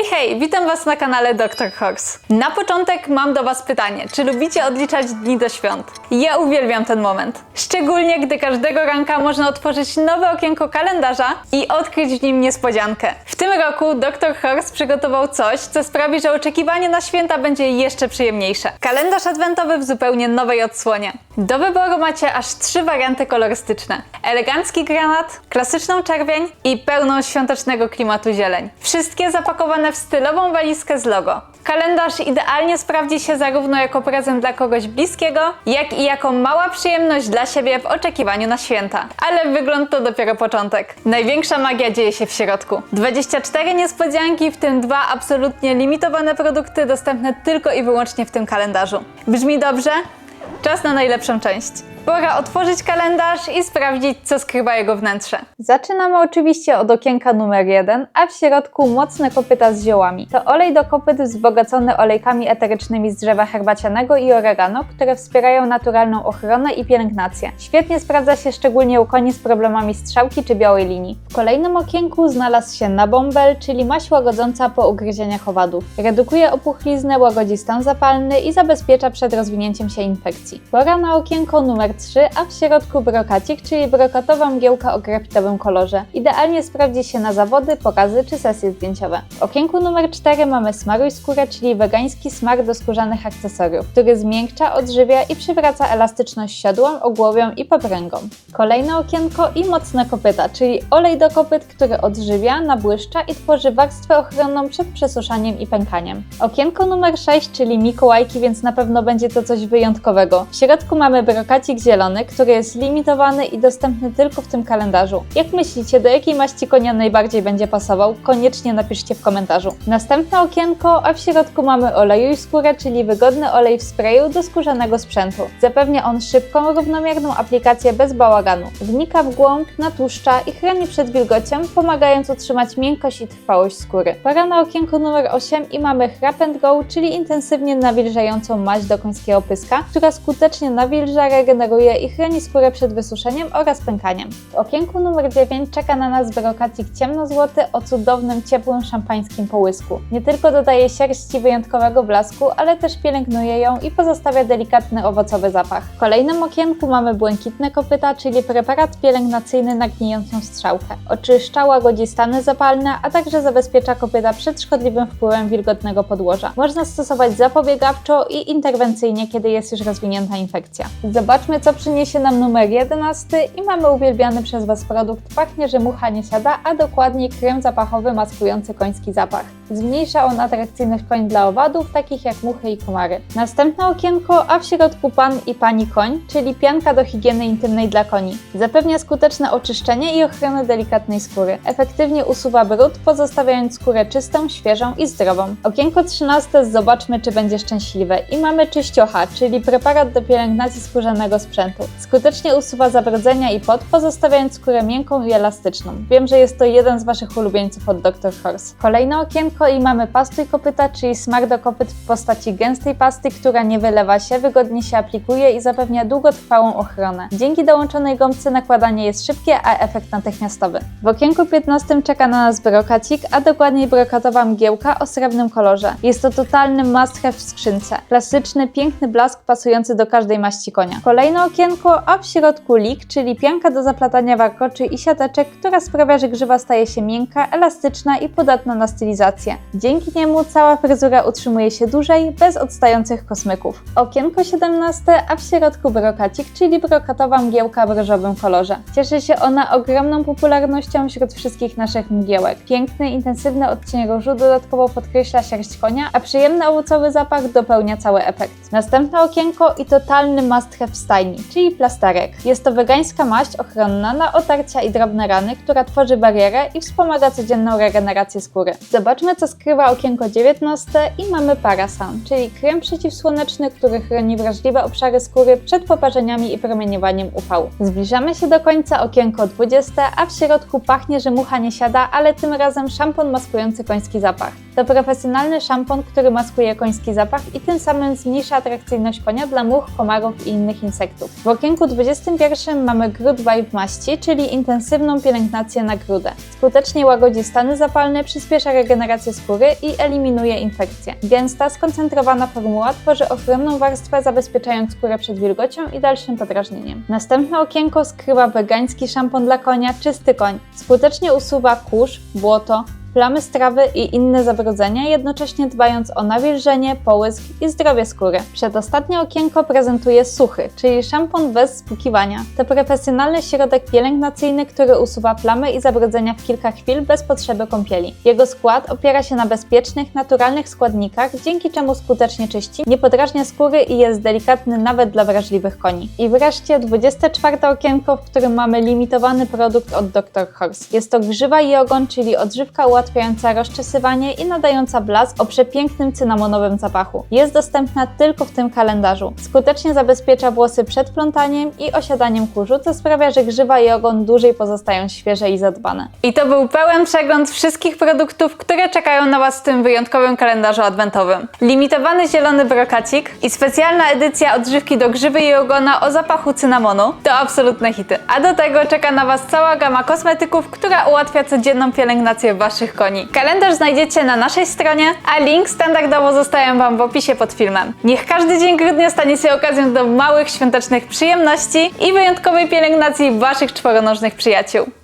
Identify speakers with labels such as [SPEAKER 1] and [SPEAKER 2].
[SPEAKER 1] Hej, hej, witam Was na kanale Dr. Horse. Na początek mam do Was pytanie, czy lubicie odliczać dni do świąt? Ja uwielbiam ten moment. Szczególnie, gdy każdego ranka można otworzyć nowe okienko kalendarza i odkryć w nim niespodziankę. W tym roku Dr. Horse przygotował coś, co sprawi, że oczekiwanie na święta będzie jeszcze przyjemniejsze. Kalendarz adwentowy w zupełnie nowej odsłonie. Do wyboru macie aż trzy warianty kolorystyczne. Elegancki granat, klasyczną czerwień i pełną świątecznego klimatu zieleń. Wszystkie zapakowane w stylową walizkę z logo. Kalendarz idealnie sprawdzi się zarówno jako prezent dla kogoś bliskiego, jak i jako mała przyjemność dla siebie w oczekiwaniu na święta. Ale wygląd to dopiero początek. Największa magia dzieje się w środku. 24 niespodzianki, w tym dwa absolutnie limitowane produkty dostępne tylko i wyłącznie w tym kalendarzu. Brzmi dobrze? Czas na najlepszą część. Pora otworzyć kalendarz i sprawdzić, co skrywa jego wnętrze. Zaczynamy oczywiście od okienka numer 1, a w środku mocne kopyta z ziołami. To olej do kopyt wzbogacony olejkami eterycznymi z drzewa herbacianego i oregano, które wspierają naturalną ochronę i pielęgnację. Świetnie sprawdza się szczególnie u koni z problemami strzałki czy białej linii. W kolejnym okienku znalazł się nabombel, czyli maść łagodząca po ugryzieniach owadów. Redukuje opuchliznę, łagodzi stan zapalny i zabezpiecza przed rozwinięciem się infekcji. Pora na okienko numer 3, a w środku brokacik, czyli brokatowa mgiełka o grafitowym kolorze. Idealnie sprawdzi się na zawody, pokazy czy sesje zdjęciowe. W okienku numer 4 mamy smaruj skórę, czyli wegański smak do skórzanych akcesoriów, który zmiękcza, odżywia i przywraca elastyczność siodłom, ogłowiom i popręgom. Kolejne okienko i mocne kopyta, czyli olej do kopyt, który odżywia, nabłyszcza i tworzy warstwę ochronną przed przesuszaniem i pękaniem. Okienko numer 6, czyli Mikołajki, więc na pewno będzie to coś wyjątkowego. W środku mamy brokacik zielony, który jest limitowany i dostępny tylko w tym kalendarzu. Jak myślicie, do jakiej maści konia najbardziej będzie pasował? Koniecznie napiszcie w komentarzu. Następne okienko, a w środku mamy olejuj skórę, czyli wygodny olej w sprayu do skórzanego sprzętu. Zapewnia on szybką, równomierną aplikację bez bałaganu. Wnika w głąb, natłuszcza i chroni przed wilgocią, pomagając utrzymać miękkość i trwałość skóry. Pora na okienko numer 8 i mamy Hrap and Go, czyli intensywnie nawilżającą maść do końskiego pyska, która skutecznie nawilża, regeneruje i chroni skórę przed wysuszeniem oraz pękaniem. W okienku numer 9 czeka na nas brokacik ciemnozłoty o cudownym, ciepłym szampańskim połysku. Nie tylko dodaje sierści wyjątkowego blasku, ale też pielęgnuje ją i pozostawia delikatny owocowy zapach. W kolejnym okienku mamy błękitne kopyta, czyli preparat pielęgnacyjny na gnijącą strzałkę. Oczyszcza, łagodzi stany zapalne, a także zabezpiecza kopyta przed szkodliwym wpływem wilgotnego podłoża. Można stosować zapobiegawczo i interwencyjnie, kiedy jest już rozwinięta infekcja. Zobaczmy, co przyniesie nam numer 11 i mamy uwielbiany przez Was produkt Pachnie, że mucha nie siada, a dokładniej krem zapachowy maskujący koński zapach. Zmniejsza on atrakcyjność koń dla owadów, takich jak muchy i komary. Następne okienko, a w środku pan i pani koń, czyli pianka do higieny intymnej dla koni. Zapewnia skuteczne oczyszczenie i ochronę delikatnej skóry. Efektywnie usuwa brud, pozostawiając skórę czystą, świeżą i zdrową. Okienko 13 zobaczmy, czy będzie szczęśliwe. I mamy czyściocha, czyli preparat do pielęgnacji skórzanego sprzętu. Skutecznie usuwa zabrudzenia i pot, pozostawiając skórę miękką i elastyczną. Wiem, że jest to jeden z Waszych ulubieńców od Dr. Horse. Kolejne okienko i mamy pastój kopyta, czyli smak do kopyt w postaci gęstej pasty, która nie wylewa się, wygodnie się aplikuje i zapewnia długotrwałą ochronę. Dzięki dołączonej gąbce nakładanie jest szybkie, a efekt natychmiastowy. W okienku 15 czeka na nas brokacik, a dokładniej brokatowa mgiełka o srebrnym kolorze. Jest to totalny must w skrzynce. Klasyczny, piękny blask pasujący do każdej maści konia. Okienko, a w środku lik, czyli pianka do zaplatania warkoczy i siateczek, która sprawia, że grzywa staje się miękka, elastyczna i podatna na stylizację. Dzięki niemu cała fryzura utrzymuje się dłużej, bez odstających kosmyków. Okienko 17, a w środku brokacik, czyli brokatowa mgiełka w różowym kolorze. Cieszy się ona ogromną popularnością wśród wszystkich naszych mgiełek. Piękny, intensywny odcień różu dodatkowo podkreśla sierść konia, a przyjemny owocowy zapach dopełnia cały efekt. Następne okienko i totalny must have w stajni, czyli plasterek. Jest to wegańska maść ochronna na otarcia i drobne rany, która tworzy barierę i wspomaga codzienną regenerację skóry. Zobaczmy, co skrywa okienko 19 i mamy Parasan, czyli krem przeciwsłoneczny, który chroni wrażliwe obszary skóry przed poparzeniami i promieniowaniem UV. Zbliżamy się do końca okienko 20, a w środku pachnie, że mucha nie siada, ale tym razem szampon maskujący koński zapach. To profesjonalny szampon, który maskuje koński zapach i tym samym zmniejsza atrakcyjność konia dla much, komarów i innych insektów. Produktów. W okienku 21 mamy Groot Vibe maści, czyli intensywną pielęgnację na grudę. Skutecznie łagodzi stany zapalne, przyspiesza regenerację skóry i eliminuje infekcje. Gęsta, skoncentrowana formuła tworzy ochronną warstwę, zabezpieczając skórę przed wilgocią i dalszym podrażnieniem. Następne okienko skrywa wegański szampon dla konia Czysty Koń. Skutecznie usuwa kurz, błoto, plamy z trawy i inne zabrudzenia, jednocześnie dbając o nawilżenie, połysk i zdrowie skóry. Przedostatnie okienko prezentuje suchy, czyli szampon bez spłukiwania. To profesjonalny środek pielęgnacyjny, który usuwa plamy i zabrudzenia w kilka chwil bez potrzeby kąpieli. Jego skład opiera się na bezpiecznych, naturalnych składnikach, dzięki czemu skutecznie czyści, nie podrażnia skóry i jest delikatny nawet dla wrażliwych koni. I wreszcie 24 okienko, w którym mamy limitowany produkt od Dr. Horse. Jest to grzywa i ogon, czyli odżywka ułatwiająca rozczesywanie i nadająca blask o przepięknym cynamonowym zapachu. Jest dostępna tylko w tym kalendarzu. Skutecznie zabezpiecza włosy przed plątaniem i osiadaniem kurzu, co sprawia, że grzywa i ogon dłużej pozostają świeże i zadbane. I to był pełen przegląd wszystkich produktów, które czekają na Was w tym wyjątkowym kalendarzu adwentowym. Limitowany zielony brokacik i specjalna edycja odżywki do grzyby i ogona o zapachu cynamonu to absolutne hity. A do tego czeka na Was cała gama kosmetyków, która ułatwia codzienną pielęgnację Waszych koni. Kalendarz znajdziecie na naszej stronie, a link standardowo zostawiam Wam w opisie pod filmem. Niech każdy dzień grudnia stanie się okazją do małych świątecznych przyjemności i wyjątkowej pielęgnacji Waszych czworonożnych przyjaciół.